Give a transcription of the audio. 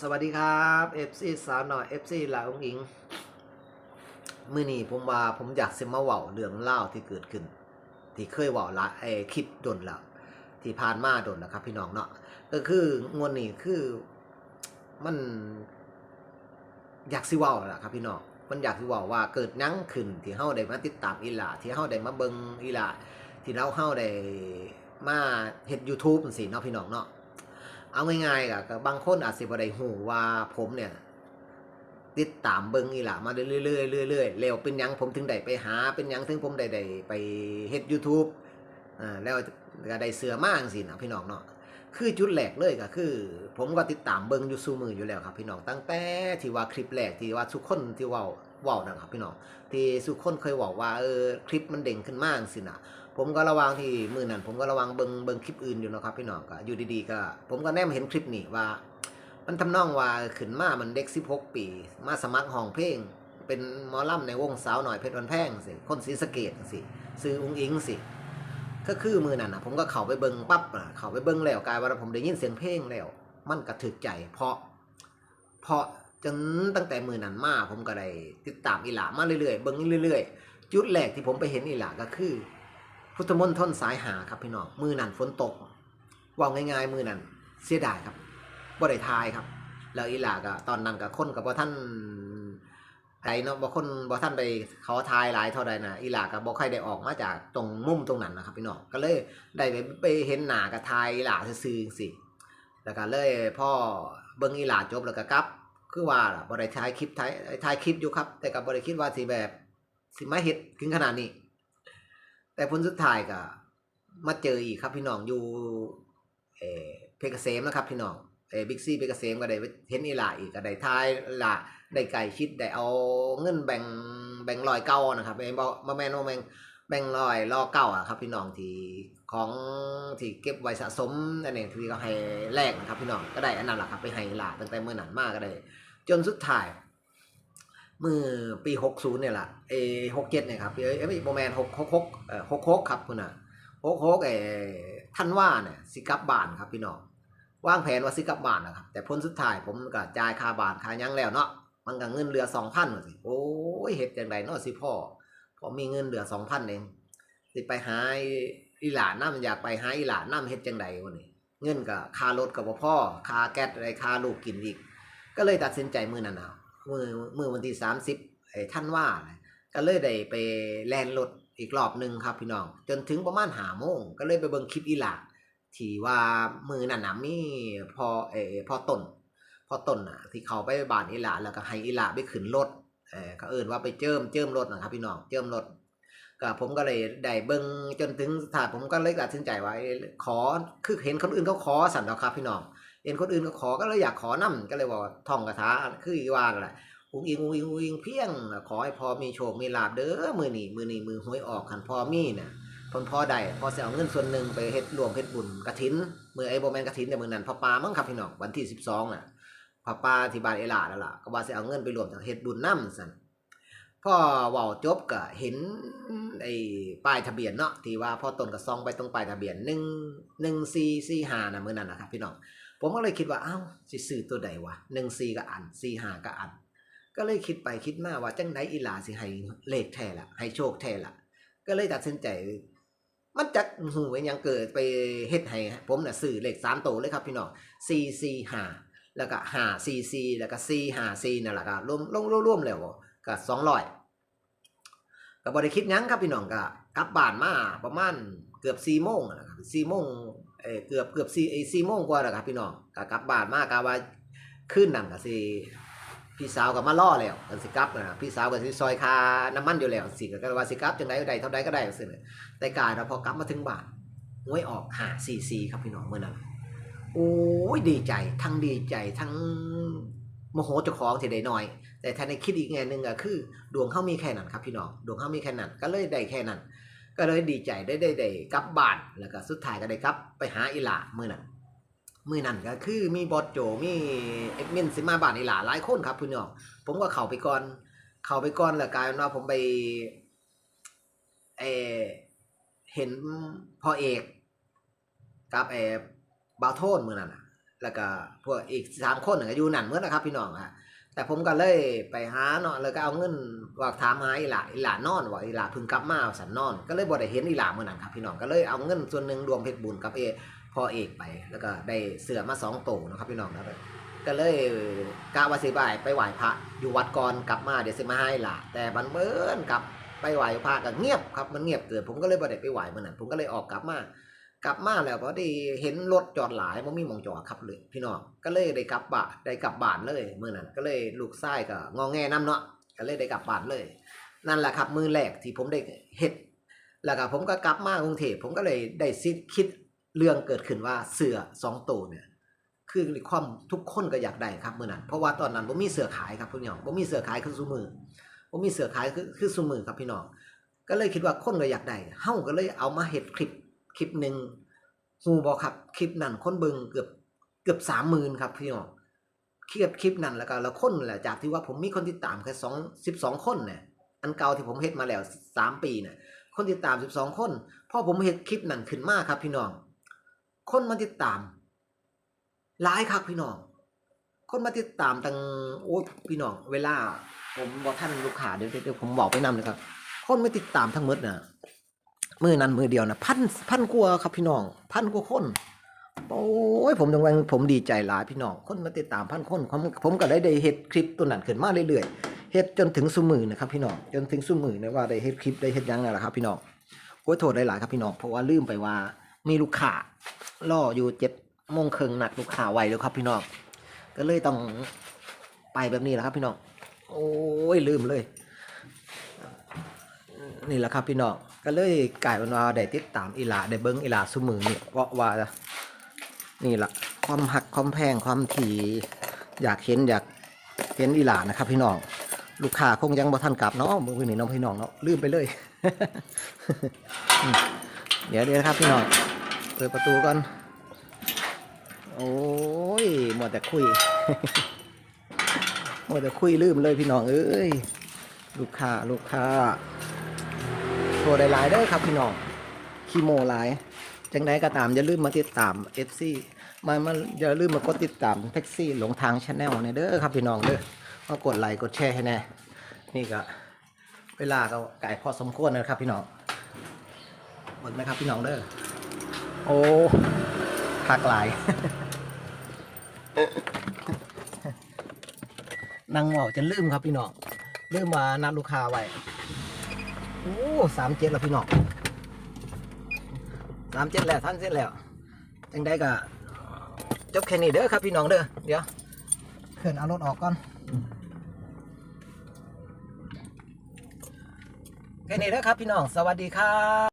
สวัสดีครับ FC สาวหน่อย FC ลาองอิงมื่อนี้ผมว่าผมอยากสิมาเว้าเรื่องเล่าที่เกิดขึ้น ที่เคยเว้าละไอคลิปดนแล้วที่ผ่านมาดนแล้วครับ พี่น้องเนาะก็คืองวดนี้คือมันอยากสิเว้าล่ะครับพี่น้องมันอยากสิเว้าว่าเกิดหยังขึ้นที่เฮาได้มาติดตามอีหลาที่เฮาได้มาเบิงอีหลาที่เราเฮาได้มาเฮ็ด YouTube จังซี่เนาะพี่น้องเนาะ เอาง่ายๆก็ก็บางคนอาจสิบ่ได้หูว่าผมเนี่ยติดตามเบิ่งอีหล่ะมาเรื่อยๆเรื่อยๆแล้วเป็นยังผมถึงได้ไปหาเป็นยังถึงผมได้ได้ไปเฮ็ด YouTube อ่าแล้วก็ได้เสือมาจังซี่นะพี่น้องเนาะคือจุดแรกเลยก็คือ ผมก็ติดตามเบิ่งอยู่ซุมืออยู่แล้วครับ พี่น้องตั้งแต่ที่ว่าคลิปแรกที่ว่าทุกคนที่ว้าว้านะครับพี่น้องที่ทุกคนเคยบอกว่าเออคลิปมันเด้งขึ้นมาจังซี่นะ ผมก็ระวังที่มือนั้นผมก็ระวังเบิงเบิงคลิปอื่นอยู่นะครับพี่น้องก็อยู่ดีๆก็ ผมก็แนมเห็นคลิปนี้ว่า มันทำนองว่าขึ้นมามันเด็ก 16 ปี มาสมัครห้องเพลง เป็นมอลำในวงสาวหน่อยเพชรวันแพงสิคนศรีสะเกดสิซื้ออุ้งอิงสิก็คือมือนั้นนะผมก็เข้าไปเบิงปั๊บอะเข้าไปเบิงแล้วกลายว่าผมได้ยินเสียงเพลงแล้ว มันกระถึกใจ เพราะ เพราะจนตั้งแต่มือนั้นมาผมก็ได้ติดตามอีหลามาเรื่อยๆเบิงเรื่อยๆ จุดแรกที่ผมไปเห็นอีหลาก็คือ พุทธมนตรสายหาครับพี่น้องมือนั่นฝนตกว่าง่ายๆมือนั่นเสียดายครับบ่ได้ทายครับ แล้วอีหลาก็ตอนนั้นก็คนกับบ่ท่านไอ้เนาะบ่คนบ่ท่านไปขาทายหลายเท่าใดนะอีหลาก็บ่ค่อยได้ออกมาจากตรงมุมตรงนั้นนะครับพี่น้องก็เลยได้ไปไปเห็นหน้ากับทายอีหลาซื่อๆสิแล้วก็เลยพ่อเบิ่งอีหลาจบแล้วก็กลับ คือว่าล่ะบ่ได้ถ่ายคลิปถ่ายถ่ายคลิปอยู่ครับ แต่ก็บ่ได้คิดว่าสิแบบสิมาเฮ็ดถึงขนาดนี้ แต่ผลสุดท้ายก็มาเจออีกครับพี่น้องอยู่เอเพชรเกษมนะครับพี่น้องเอบิ๊กซี่เพชรเกษมก็ได้เห็นอีหลาอีกก็ได้ทายหลาได้ไก่ชิดได้เอาเงินแบ่งแบ่งลอยเก้านะครับไอ้บ่บ่แม่นว่แบ่งแบ่งลอยล่อเก้าอะครับ พี่น้องที่ของที่เก็บไว้สะสมนั่นเองที่เขาให้แลกครับพี่น้องก็ได้อันนั้นแหละครับไปให้หลาตั้งแต่เมื่อนั้นมากก็ได้ จนสุดท้าย มือปีหกศูนย์เนี่ยแหละเอหกเจ็ดเนี่ยครับเอ้ยไม่โมแมนหกหกหกเอ่อหกหกครับคุณน่ะหกหกเอท่านว่าเนี่ยสิกลับบ้านครับพี่น้องวางแผนว่าสิกลับบ้านนะครับ แต่พ้นสุดท้ายผมก็จ่ายค่าบ้านค่ายังแล้วเนาะมันก็เงินเหลือสองพันสิโอ้ยเฮ็ดจังไดเนาะสิพ่อผมมีเงินเหลือสองพันเองสิไปหาอีหลานน้ำอยากไปหาอีหลานน้ำเฮ็ดจังไดวันนี้เงินก็ค่ารถกับพ่อค่าแก๊สอะไรค่าลูกกินอีก ก็เลยตัดสินใจมือนั้นเอา มือมือวันที่สามสิบไอ้ท่านว่านะก็เลยได้ไปแลนรถอีกรอบหนึ่งครับพี่น้อง จนถึงประมาณหาโมงก็เลยไปเบิ่งคลิปอีหลาที่ว่ามือนั่นน่ะมีพอเออพอต้นพอต้นน่ะที่เขาไปบานอีหลาแล้วก็ให้อีหลาไปขึ้นรถเออก็เอิ่นว่าไปเจิมเจิมรถนะครับพี่น้องเจิมรถก็ผมก็เลยได้เบิ่งจนถึงสถานผมก็เลยตัดสินใจว่าขอคือเห็นคนอื่นเขาขอสั่นแล้วครับพี่น้อง เห็นคนอื่นก็ขอก็เลยอยากขอนำก็เลยบอกว่าท่องคาถาคืออีวานแหละอุ้งอิงอุ้งอิงอุ้งอิงเพียง ขอให้พอมีโชคมีลาบเด้อมือนี่มือนี่มือหวยออกคันพอมีน่ะพนพอได้พอเสิเอาเงินส่วนหนึ่งไปเฮ็ดรวมเฮ็ดบุญกฐินมือไอ้บ่แมนกฐินแต่มือนั้นพระปามั้งครับพี่น้องวันที่12น่ะพระปาที่บ้านเอลาแล้วล่ะก็ว่าเสิเอาเงินไปรวมเฮ็ดบุญนำซั่นพ่อว้าจบก็เห็นไอ้ป้ายทะเบียนเนาะที่ว่าพ่อตนก็ซองไปตรงป้ายทะเบียน1 1445น่ะมือนั้นนะครับพี่น้อง ผมก็เลยคิดว่าเอ้าสิซื้อตัวใดวะหนึ่งสี่ก็อันสี่ห้าก็อัน ก็เลยคิดไปคิดมาว่าจังไดอีหลาสิให้เลขแท้ละให้โชคแท้ละก็เลยตัดสินใจ มันจักหูไว้ยังเกิดไปเฮ็ดให้ผมน่ะซื้อเลขสามตัวเลยครับพี่น้องสี่สี่ห้าแล้วก็ห้าสี่สี่แล้วก็สี่ห้าสี่นั่นแหละก็รวมรวมรวมแล้วก็สองร้อยก็บ่ได้คิดยังครับพี่น้องก็กลับบ้านมาประมาณเกือบสี่โมงนะครับสี่โมง เออเกือบเกือบสี่เอสี่โมงกว่าแล้วครับพี่น้องกกลับบ้านมากกะว่าขึ้นนั่นก็สิพี่สาวก็มาล่อแล้วก็สิกลับนะพี่สาวก็สิซอยคาน้ำมันอยู่แล้วสิก็ว่าสิกลับจังไดได้เท่าใดก็ได้สิแต่กายแล้วพอกลับมาถึงบ้านหวยออกหาซีซีครับพี่น้องเมื่อนั้นโอ้ยดีใจทั้งดีใจทั้งโมโหเจ้าของที่ได้น้อย แต่ถ้าในคิดอีกแง่หนึ่งก็คือ ดวงเขามีแค่นั้นครับพี่น้องดวงเขามีแค่นั้นก็เลยได้แค่นั้น ก็เลยดีใจได้ได้ได้กลับบ้านแล้วก็สุดท้ายก็ได้กลับ ไปหาอีหลามือนั้นมือนั้นก็คือมีบอสโจมีเอ็ดมินสิมาบ้านอีหลาหลายคนครับพี่น้องผมก็เข้าไปก่อน เข้าไปก่อนแล้วกลายเป็นว่าผมไปเอเห็นพ่อเอกกับเอบาโทนมือนั้นแล้วก็พวกอีกสามคนน่ะก็อยู่นั่นเมื่อนะครับพี่น้องฮะ แต่ผมก็เลยไปหาเนาะแล้วก็เอาเงินว่าถามหาอีหลาอีหลานอนว่าอีหลาพิ่งกลับมาสันนอน ก็เลยบ่ได้เห็นอีหลาเมื่อนั้นครับพี่น้องก็เลยเอาเงินส่วนหนึ่งรวมเพชรบุญกับเอพ่อเอกไป แล้วก็ได้เสือมาสองโตวนะครับพี่น้องนะก็เลยกะว่าสิบายไปไหว้พระอยู่วัดก่อนกลับมาเดี๋ยวสิมาให้หลาแต่บันเบินกลับไปไหว้พระก็เงียบครับมันเงียบเกินผมก็เลยบ่ได้ไปไหว้เมื่อนั้นผมก็เลยออกกลับมา กลับมาแล้วพอดีเห็นรถจอดหลายบ่มีหมองจอดครับเลยพี่น้องก็เลยได้กลับบ้านได้กลับบ้านเลยมื้อนั้นก็เลยลูกชายก็งอแงนํเนาะก็เลยได้กลับบ้านเลย นั่นแหละครับมือแรกที่ผมได้เฮ็ดแล้วก็ผมก็กลับมากรุงเทพผมก็เลยได้ซิคิดเรื่องเกิดขึ้นว่าเสือสองตัวเนี่ยคือความทุกคนก็อยากได้ครับมื้อนั้นเพราะว่าตอนนั้นบ่มีเสือขายครับพี่น้องบ่มีเสือขายคือซุมือบ่มีเสือขายคือคือซุมือครับพี่น้องก็เลยคิดว่าคนก็อยากได้เฮ้าก็เลยเอามาเฮ็ดคลิป คลิปหนึ่งฮูบอกครับคลิปนั้นคนเบิงเกือบเกือบสามหมื่นครับพี่น้องคลิปคลิปนั้นแล้วก็แล้วคนแหละจากที่ว่าผมมีคนติดตามแค่สองสิบสองคนเนี่ยอันเก่าที่ผมเฮ็ดมาแล้วสามปีเนี่ยคนติดตามสิบสองคนพอผมเฮ็ดคลิปนั้นขึ้นมากครับ พี่น้อง คนมาติดตามหลายครับพี่น้อง คนมาติดตามตั้งโอ้ยพี่น้อง เวลา ผมบอกท่านลูกค้าเดี๋ยวเดี๋ยวผมบอกไปนำเลยครับ คนไม่ติดตามทั้งหมดน่ะ มือนั้นมือเดียวนะพันพันกว่าครับพี่น้องพันกว่าคนโอ้ยผมตรงหวันผมดีใจหลายพี่น้องคนมาติดตามพันคนผมผมก็ได้ได้เฮ็ดคลิปตัวนั้นขึ้นมาเรื่อยๆเฮ็ดจนถึงสุมือนะครับพี่น้องจนถึงสุมือนะว่าได้เฮ็ดคลิปได้เฮ็ดยังนั่นแหละครับพี่น้องโอ้ยโทษหลายๆครับพี่น้องเพราะว่าลืมไปว่ามีลูกค้ารออยู่เจ็ดโมงครึ่งนัดลูกค้าไว้แล้วครับพี่น้องก็เลยต้องไปแบบนี้แหละครับพี่น้องโอ้ยลืมเลย นี่แหละครับพี่น้อง ก็เลยกลายเป็นว่าได้ติดตามอีหลาได้เบิ้งอีหลาสุมือนี่เพราะว่านี่แหละความหักความแพงความทีอยากเห็นอยากเห็นอีหลานะครับ พี่น้อง ลูกค้าคงยังบ่ทันกลับเนาะมือนี่น้องพี่น้องเนาะลืมไปเลย เดี๋ยวเดี๋ยวนะครับพี่น้องเปิดประตูก่อนโอ้ยหมดแต่คุยหมดแต่คุยลืมเลยพี่น้องเอ้ยลูกค้าลูกค้า โทรได้หลายเด้อครับพี่น้องคีโมหลายจังไดก็ตาม อย่าลืมมาติดตาม FC มามาอย่าลืมมากดติดตามแท็กซี่หลงทางชาแนลเนี่ยเด้อครับพี่น้องเด้อมากดไลค์กดแชร์ให้แน่นี่ก็เวลาก็ไก่พอสมควรนะครับพี่น้องหมดนะครับพี่น้องเด้อโอ้พักหลายนั่งเว่าจะลืมครับพี่น้องลืมมานัดลูกค้าไว้ โอ้สามเจ็ดแล้วพี่น้องสามเจ็ดแล้วท่านเสร็จแล้ว จังได้ก็จบแค่นี้เด้อครับพี่น้องเด้อ เดี๋ยวเขื่อนเอารถออกก่อน แค่นี้เด้อครับพี่น้อง สวัสดีครับ